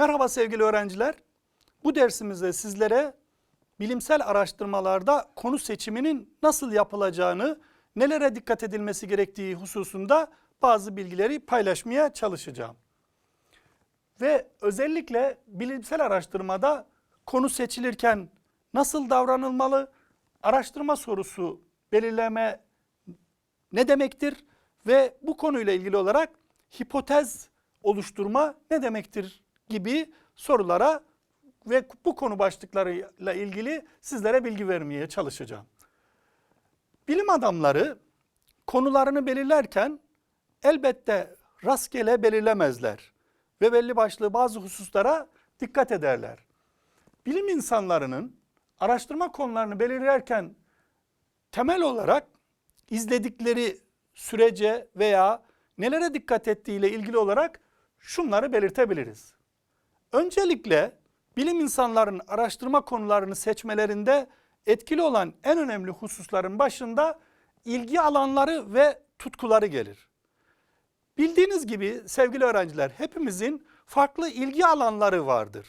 Merhaba sevgili öğrenciler. Bu dersimizde sizlere bilimsel araştırmalarda konu seçiminin nasıl yapılacağını, nelere dikkat edilmesi gerektiği hususunda bazı bilgileri paylaşmaya çalışacağım. Ve özellikle bilimsel araştırmada konu seçilirken nasıl davranılmalı, araştırma sorusu belirleme ne demektir ve bu konuyla ilgili olarak hipotez oluşturma ne demektir gibi sorulara ve bu konu başlıklarıyla ilgili sizlere bilgi vermeye çalışacağım. Bilim adamları konularını belirlerken elbette rastgele belirlemezler ve belli başlı bazı hususlara dikkat ederler. Bilim insanlarının araştırma konularını belirlerken temel olarak izledikleri sürece veya nelere dikkat ettiğiyle ilgili olarak şunları belirtebiliriz. Öncelikle bilim insanların araştırma konularını seçmelerinde etkili olan en önemli hususların başında ilgi alanları ve tutkuları gelir. Bildiğiniz gibi sevgili öğrenciler hepimizin farklı ilgi alanları vardır.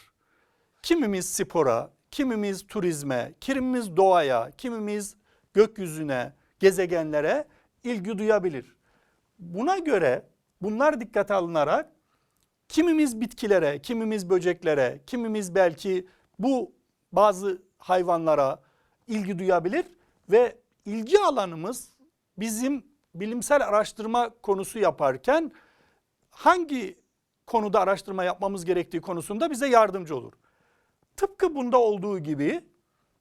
Kimimiz spora, kimimiz turizme, kimimiz doğaya, kimimiz gökyüzüne, gezegenlere ilgi duyabilir. Buna göre bunlar dikkate alınarak kimimiz bitkilere, kimimiz böceklere, kimimiz belki bu bazı hayvanlara ilgi duyabilir ve ilgi alanımız bizim bilimsel araştırma konusu yaparken hangi konuda araştırma yapmamız gerektiği konusunda bize yardımcı olur. Tıpkı bunda olduğu gibi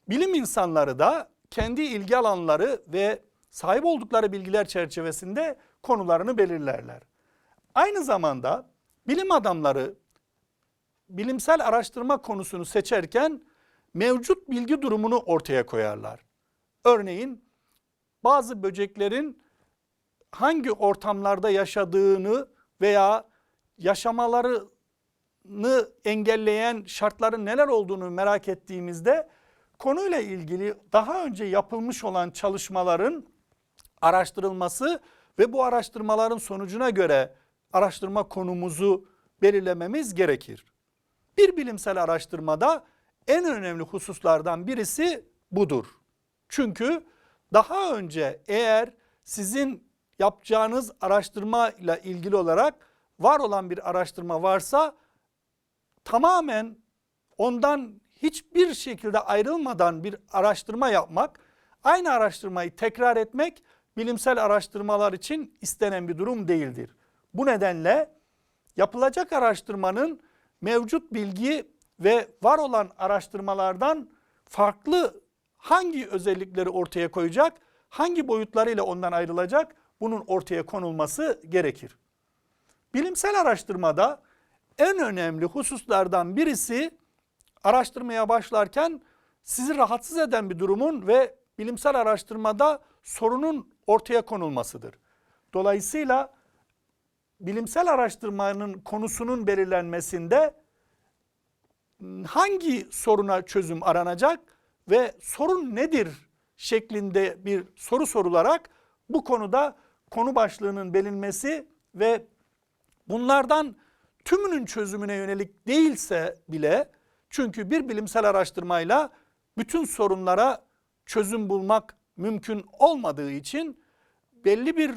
bilim insanları da kendi ilgi alanları ve sahip oldukları bilgiler çerçevesinde konularını belirlerler. Aynı zamanda bilim adamları bilimsel araştırma konusunu seçerken mevcut bilgi durumunu ortaya koyarlar. Örneğin bazı böceklerin hangi ortamlarda yaşadığını veya yaşamalarını engelleyen şartların neler olduğunu merak ettiğimizde konuyla ilgili daha önce yapılmış olan çalışmaların araştırılması ve bu araştırmaların sonucuna göre araştırma konumuzu belirlememiz gerekir. Bir bilimsel araştırmada en önemli hususlardan birisi budur. Çünkü daha önce eğer sizin yapacağınız araştırma ile ilgili olarak var olan bir araştırma varsa tamamen ondan hiçbir şekilde ayrılmadan bir araştırma yapmak, aynı araştırmayı tekrar etmek bilimsel araştırmalar için istenen bir durum değildir. Bu nedenle yapılacak araştırmanın mevcut bilgi ve var olan araştırmalardan farklı hangi özellikleri ortaya koyacak, hangi boyutlarıyla ondan ayrılacak bunun ortaya konulması gerekir. Bilimsel araştırmada en önemli hususlardan birisi araştırmaya başlarken sizi rahatsız eden bir durumun ve bilimsel araştırmada sorunun ortaya konulmasıdır. Dolayısıyla bilimsel araştırmanın konusunun belirlenmesinde hangi soruna çözüm aranacak ve sorun nedir şeklinde bir soru sorularak bu konuda konu başlığının belirlenmesi ve bunlardan tümünün çözümüne yönelik değilse bile çünkü bir bilimsel araştırmayla bütün sorunlara çözüm bulmak mümkün olmadığı için belli bir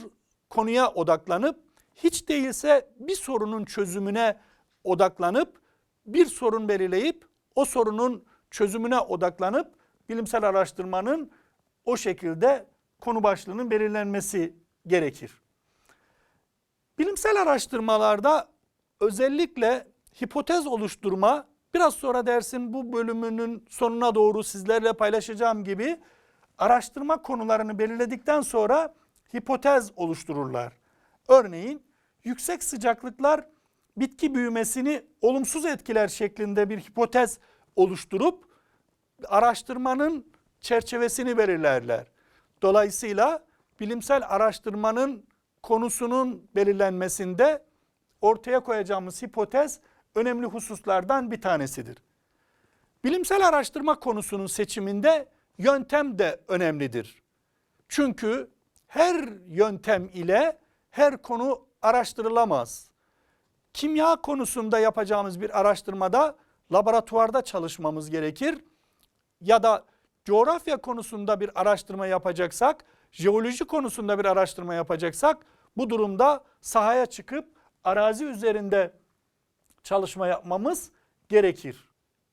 konuya odaklanıp hiç değilse bir sorunun çözümüne odaklanıp bir sorun belirleyip o sorunun çözümüne odaklanıp bilimsel araştırmanın o şekilde konu başlığının belirlenmesi gerekir. Bilimsel araştırmalarda özellikle hipotez oluşturma biraz sonra dersin bu bölümünün sonuna doğru sizlerle paylaşacağım gibi araştırma konularını belirledikten sonra hipotez oluştururlar. Örneğin yüksek sıcaklıklar bitki büyümesini olumsuz etkiler şeklinde bir hipotez oluşturup araştırmanın çerçevesini belirlerler. Dolayısıyla bilimsel araştırmanın konusunun belirlenmesinde ortaya koyacağımız hipotez önemli hususlardan bir tanesidir. Bilimsel araştırma konusunun seçiminde yöntem de önemlidir. Çünkü her yöntem ile her konu araştırılamaz. kimya konusunda yapacağımız bir araştırmada laboratuvarda çalışmamız gerekir. Ya da coğrafya konusunda bir araştırma yapacaksak, jeoloji konusunda bir araştırma yapacaksak bu durumda sahaya çıkıp arazi üzerinde çalışma yapmamız gerekir.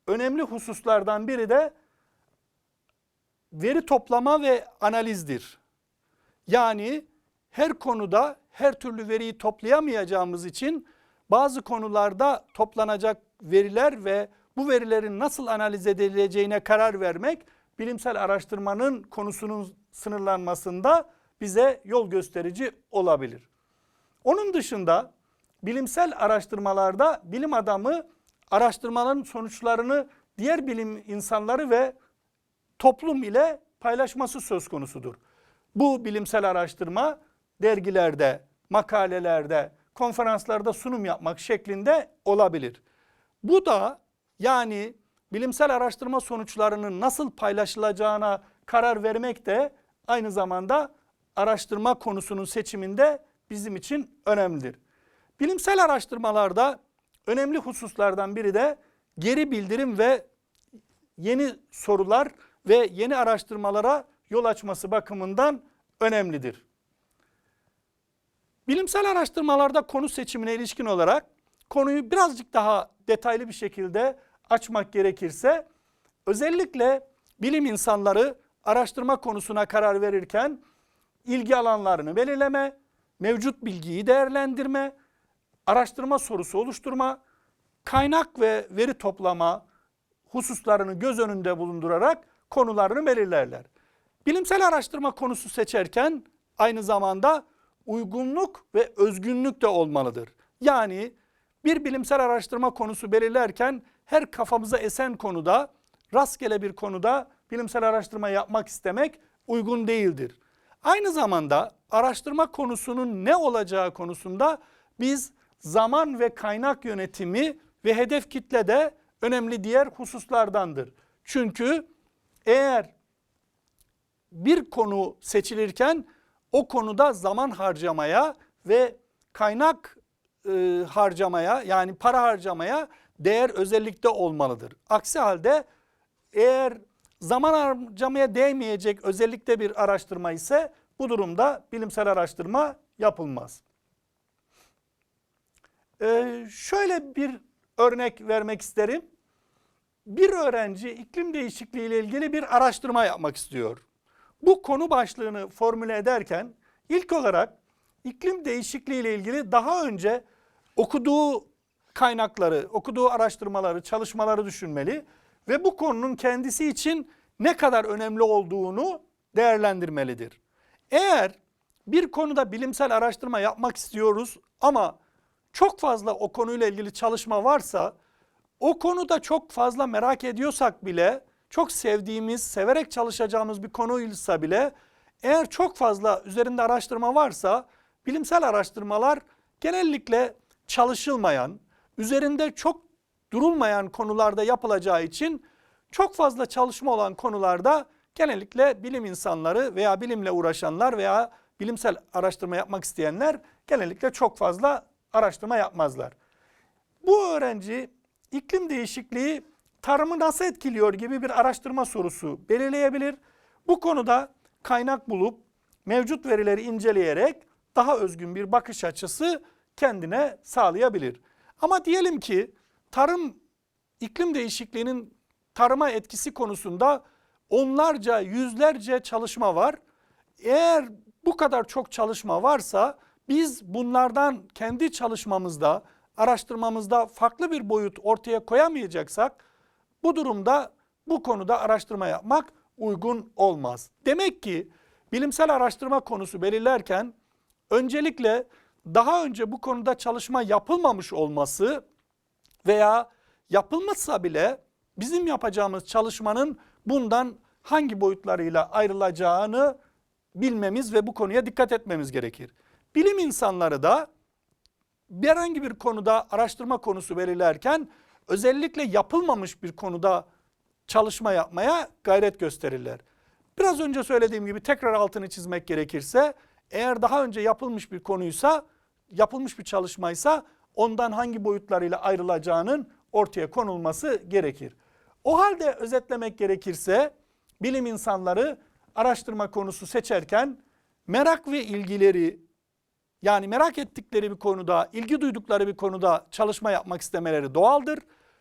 Önemli hususlardan biri de veri toplama ve analizdir. Yani her konuda her türlü veriyi toplayamayacağımız için bazı konularda toplanacak veriler ve bu verilerin nasıl analiz edileceğine karar vermek bilimsel araştırmanın konusunun sınırlanmasında bize yol gösterici olabilir. Onun dışında bilimsel araştırmalarda bilim adamı araştırmaların sonuçlarını diğer bilim insanları ve toplum ile paylaşması söz konusudur. Bu bilimsel araştırma dergilerde, makalelerde, konferanslarda sunum yapmak şeklinde olabilir. Bu da yani bilimsel araştırma sonuçlarının nasıl paylaşılacağına karar vermek de aynı zamanda araştırma konusunun seçiminde bizim için önemlidir. Bilimsel araştırmalarda önemli hususlardan biri de geri bildirim ve yeni sorular ve yeni araştırmalara yol açması bakımından önemlidir. Bilimsel araştırmalarda konu seçimine ilişkin olarak konuyu birazcık daha detaylı bir şekilde açmak gerekirse özellikle bilim insanları araştırma konusuna karar verirken ilgi alanlarını belirleme, mevcut bilgiyi değerlendirme, araştırma sorusu oluşturma, kaynak ve veri toplama hususlarını göz önünde bulundurarak konularını belirlerler. Bilimsel araştırma konusu seçerken aynı zamanda uygunluk ve özgünlük de olmalıdır. Yani bir bilimsel araştırma konusu belirlerken her kafamıza esen konuda, rastgele bir konuda bilimsel araştırma yapmak istemek uygun değildir. Aynı zamanda araştırma konusunun ne olacağı konusunda biz zaman ve kaynak yönetimi ve hedef kitle de önemli diğer hususlardandır. Çünkü eğer bir konu seçilirken o konuda zaman harcamaya ve kaynak e, harcamaya yani para harcamaya değer özellikle olmalıdır. Aksi halde eğer zaman harcamaya değmeyecek özellikle bir araştırma ise bu durumda bilimsel araştırma yapılmaz. Ee, şöyle bir örnek vermek isterim. Bir öğrenci iklim değişikliği ile ilgili bir araştırma yapmak istiyor. Bu konu başlığını formüle ederken ilk olarak iklim değişikliği ile ilgili daha önce okuduğu kaynakları, okuduğu araştırmaları, çalışmaları düşünmeli ve bu konunun kendisi için ne kadar önemli olduğunu değerlendirmelidir. Eğer bir konuda bilimsel araştırma yapmak istiyoruz ama çok fazla o konuyla ilgili çalışma varsa o konuda çok fazla merak ediyorsak bile çok sevdiğimiz, severek çalışacağımız bir konuysa bile eğer çok fazla üzerinde araştırma varsa bilimsel araştırmalar genellikle çalışılmayan, üzerinde çok durulmayan konularda yapılacağı için çok fazla çalışma olan konularda genellikle bilim insanları veya bilimle uğraşanlar veya bilimsel araştırma yapmak isteyenler genellikle çok fazla araştırma yapmazlar. Bu öğrenci iklim değişikliği tarımı nasıl etkiliyor gibi bir araştırma sorusu belirleyebilir. Bu konuda kaynak bulup mevcut verileri inceleyerek daha özgün bir bakış açısı kendine sağlayabilir. Ama diyelim ki tarım iklim değişikliğinin tarıma etkisi konusunda onlarca, yüzlerce çalışma var. Eğer bu kadar çok çalışma varsa biz bunlardan kendi çalışmamızda, araştırmamızda farklı bir boyut ortaya koyamayacaksak bu durumda bu konuda araştırma yapmak uygun olmaz. Demek ki bilimsel araştırma konusu belirlerken öncelikle daha önce bu konuda çalışma yapılmamış olması veya yapılmazsa bile bizim yapacağımız çalışmanın bundan hangi boyutlarıyla ayrılacağını bilmemiz ve bu konuya dikkat etmemiz gerekir. Bilim insanları da herhangi bir konuda araştırma konusu belirlerken özellikle yapılmamış bir konuda çalışma yapmaya gayret gösterirler. Biraz önce söylediğim gibi tekrar altını çizmek gerekirse eğer daha önce yapılmış bir konuysa, yapılmış bir çalışmaysa ondan hangi boyutlarıyla ayrılacağının ortaya konulması gerekir. O halde özetlemek gerekirse bilim insanları araştırma konusu seçerken merak ve ilgileri yani merak ettikleri bir konuda, ilgi duydukları bir konuda çalışma yapmak istemeleri doğaldır.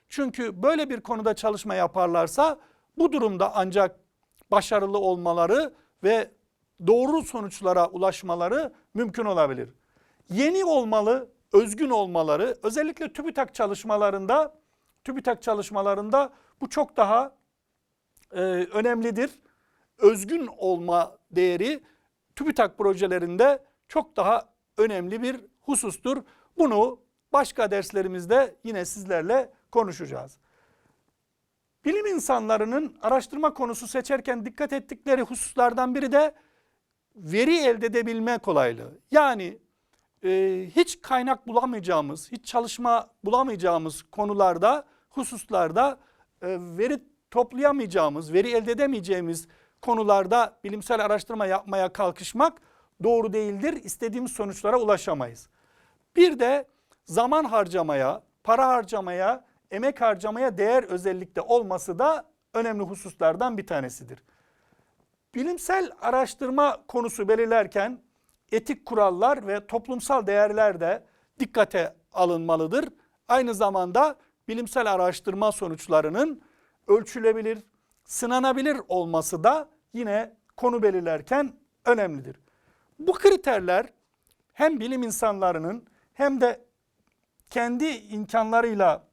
Çünkü böyle bir konuda çalışma yaparlarsa bu durumda ancak başarılı olmaları ve doğru sonuçlara ulaşmaları mümkün olabilir. Yeni olmalı, özgün olmaları, özellikle TÜBİTAK çalışmalarında, TÜBİTAK çalışmalarında bu çok daha e, önemlidir. Özgün olma değeri TÜBİTAK projelerinde çok daha önemli bir husustur. Bunu başka derslerimizde yine sizlerle konuşacağız. Bilim insanlarının araştırma konusu seçerken dikkat ettikleri hususlardan biri de veri elde edebilme kolaylığı. Yani e, hiç kaynak bulamayacağımız, hiç çalışma bulamayacağımız konularda, hususlarda e, veri toplayamayacağımız, veri elde edemeyeceğimiz konularda bilimsel araştırma yapmaya kalkışmak doğru değildir. İstediğimiz sonuçlara ulaşamayız. Bir de zaman harcamaya, para harcamaya, emek harcamaya değer özellikle olması da önemli hususlardan bir tanesidir. Bilimsel araştırma konusu belirlerken etik kurallar ve toplumsal değerler de dikkate alınmalıdır. Aynı zamanda bilimsel araştırma sonuçlarının ölçülebilir, sınanabilir olması da yine konu belirlerken önemlidir. Bu kriterler hem bilim insanlarının hem de kendi imkanlarıyla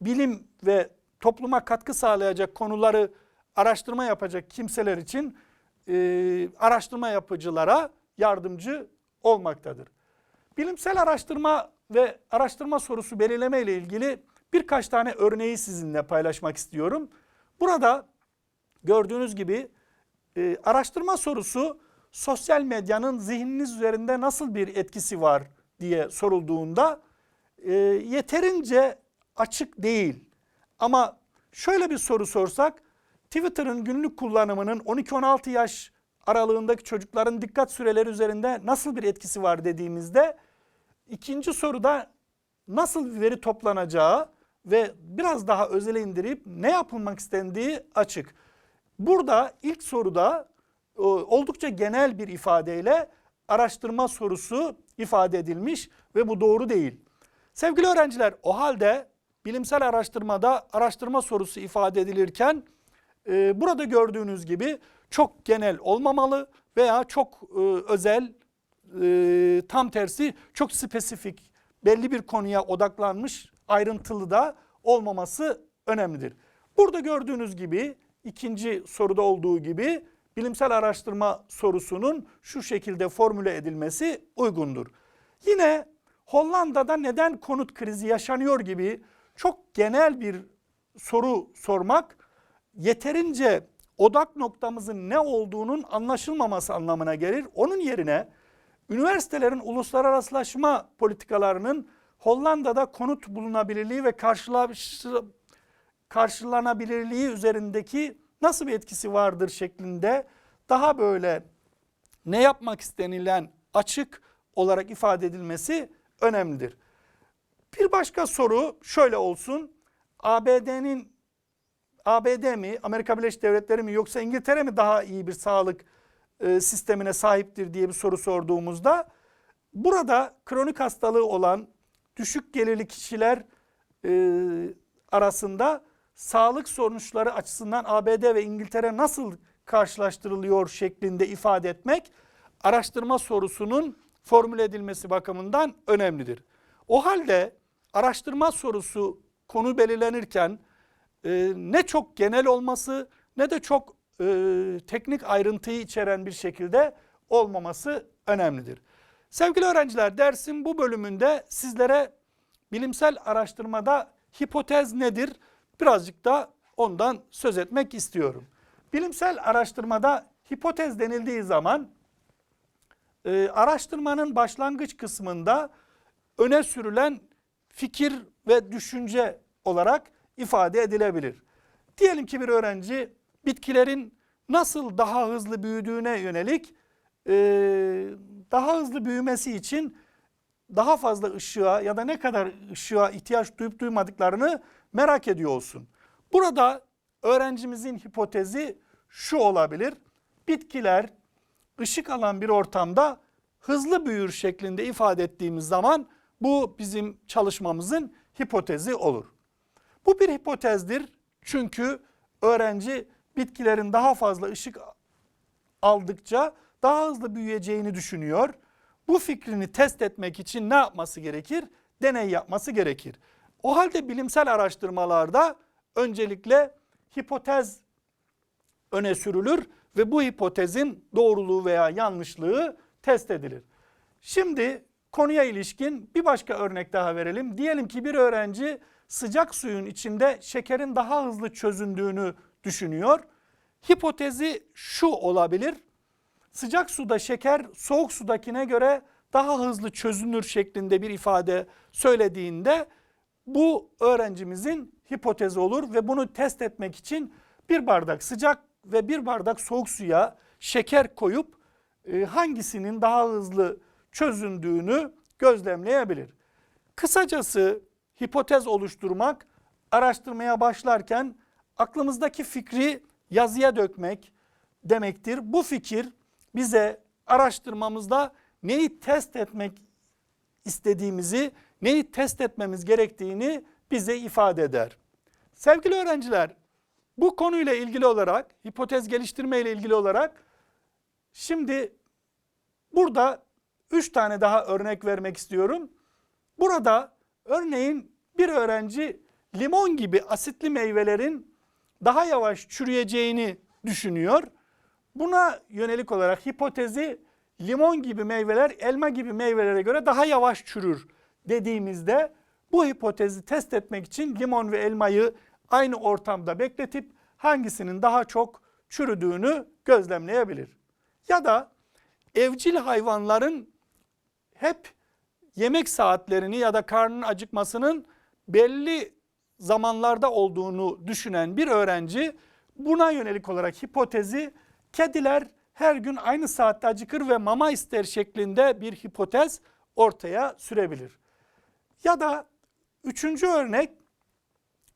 bilim ve topluma katkı sağlayacak konuları araştırma yapacak kimseler için e, araştırma yapıcılara yardımcı olmaktadır. Bilimsel araştırma ve araştırma sorusu belirleme ile ilgili birkaç tane örneği sizinle paylaşmak istiyorum. Burada gördüğünüz gibi e, araştırma sorusu sosyal medyanın zihniniz üzerinde nasıl bir etkisi var diye sorulduğunda e, yeterince açık değil. Ama şöyle bir soru sorsak Twitter'ın günlük kullanımının 12-16 yaş aralığındaki çocukların dikkat süreleri üzerinde nasıl bir etkisi var dediğimizde ikinci soruda nasıl veri toplanacağı ve biraz daha özele indirip ne yapılmak istendiği açık. Burada ilk soruda oldukça genel bir ifadeyle araştırma sorusu ifade edilmiş ve bu doğru değil. Sevgili öğrenciler o halde bilimsel araştırmada araştırma sorusu ifade edilirken e, burada gördüğünüz gibi çok genel olmamalı veya çok e, özel e, tam tersi çok spesifik belli bir konuya odaklanmış ayrıntılı da olmaması önemlidir. Burada gördüğünüz gibi ikinci soruda olduğu gibi bilimsel araştırma sorusunun şu şekilde formüle edilmesi uygundur. Yine Hollanda'da neden konut krizi yaşanıyor gibi çok genel bir soru sormak yeterince odak noktamızın ne olduğunun anlaşılmaması anlamına gelir. Onun yerine üniversitelerin uluslararasılaşma politikalarının Hollanda'da konut bulunabilirliği ve karşılanabilirliği üzerindeki nasıl bir etkisi vardır şeklinde daha böyle ne yapmak istenilen açık olarak ifade edilmesi önemlidir. Bir başka soru şöyle olsun. ABD'nin ABD mi, Amerika Birleşik Devletleri mi yoksa İngiltere mi daha iyi bir sağlık e, sistemine sahiptir diye bir soru sorduğumuzda burada kronik hastalığı olan düşük gelirli kişiler e, arasında sağlık sonuçları açısından ABD ve İngiltere nasıl karşılaştırılıyor şeklinde ifade etmek araştırma sorusunun formüle edilmesi bakımından önemlidir. O halde araştırma sorusu konu belirlenirken e, ne çok genel olması ne de çok e, teknik ayrıntıyı içeren bir şekilde olmaması önemlidir. Sevgili öğrenciler dersin bu bölümünde sizlere bilimsel araştırmada hipotez nedir birazcık da ondan söz etmek istiyorum. Bilimsel araştırmada hipotez denildiği zaman e, araştırmanın başlangıç kısmında öne sürülen fikir ve düşünce olarak ifade edilebilir. Diyelim ki bir öğrenci bitkilerin nasıl daha hızlı büyüdüğüne yönelik e, daha hızlı büyümesi için daha fazla ışığa ya da ne kadar ışığa ihtiyaç duyup duymadıklarını merak ediyor olsun. Burada öğrencimizin hipotezi şu olabilir. Bitkiler ışık alan bir ortamda hızlı büyür şeklinde ifade ettiğimiz zaman bu bizim çalışmamızın hipotezi olur. Bu bir hipotezdir çünkü öğrenci bitkilerin daha fazla ışık aldıkça daha hızlı büyüyeceğini düşünüyor. Bu fikrini test etmek için ne yapması gerekir? Deney yapması gerekir. O halde bilimsel araştırmalarda öncelikle hipotez öne sürülür ve bu hipotezin doğruluğu veya yanlışlığı test edilir. Şimdi konuya ilişkin bir başka örnek daha verelim. Diyelim ki bir öğrenci sıcak suyun içinde şekerin daha hızlı çözündüğünü düşünüyor. Hipotezi şu olabilir. Sıcak suda şeker soğuk sudakine göre daha hızlı çözünür şeklinde bir ifade söylediğinde bu öğrencimizin hipotezi olur ve bunu test etmek için bir bardak sıcak ve bir bardak soğuk suya şeker koyup e, hangisinin daha hızlı çözündüğünü gözlemleyebilir. Kısacası hipotez oluşturmak araştırmaya başlarken aklımızdaki fikri yazıya dökmek demektir. Bu fikir bize araştırmamızda neyi test etmek istediğimizi, neyi test etmemiz gerektiğini bize ifade eder. Sevgili öğrenciler, bu konuyla ilgili olarak, hipotez geliştirme ile ilgili olarak şimdi burada üç tane daha örnek vermek istiyorum. Burada örneğin bir öğrenci limon gibi asitli meyvelerin daha yavaş çürüyeceğini düşünüyor. Buna yönelik olarak hipotezi limon gibi meyveler elma gibi meyvelere göre daha yavaş çürür dediğimizde bu hipotezi test etmek için limon ve elmayı aynı ortamda bekletip hangisinin daha çok çürüdüğünü gözlemleyebilir. Ya da evcil hayvanların hep yemek saatlerini ya da karnının acıkmasının belli zamanlarda olduğunu düşünen bir öğrenci buna yönelik olarak hipotezi kediler her gün aynı saatte acıkır ve mama ister şeklinde bir hipotez ortaya sürebilir. Ya da üçüncü örnek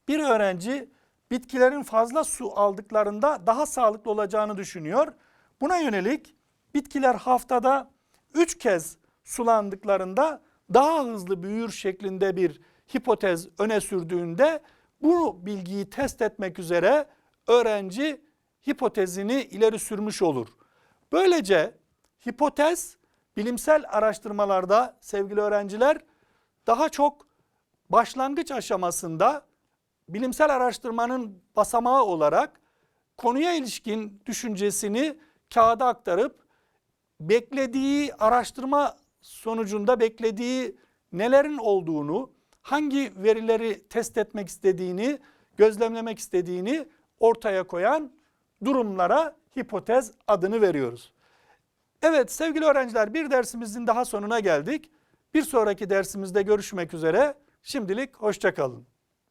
bir öğrenci bitkilerin fazla su aldıklarında daha sağlıklı olacağını düşünüyor. Buna yönelik bitkiler haftada 3 kez sulandıklarında daha hızlı büyür şeklinde bir hipotez öne sürdüğünde bu bilgiyi test etmek üzere öğrenci hipotezini ileri sürmüş olur. Böylece hipotez bilimsel araştırmalarda sevgili öğrenciler daha çok başlangıç aşamasında bilimsel araştırmanın basamağı olarak konuya ilişkin düşüncesini kağıda aktarıp beklediği araştırma sonucunda beklediği nelerin olduğunu, hangi verileri test etmek istediğini, gözlemlemek istediğini ortaya koyan durumlara hipotez adını veriyoruz. Evet sevgili öğrenciler bir dersimizin daha sonuna geldik. Bir sonraki dersimizde görüşmek üzere. Şimdilik hoşçakalın.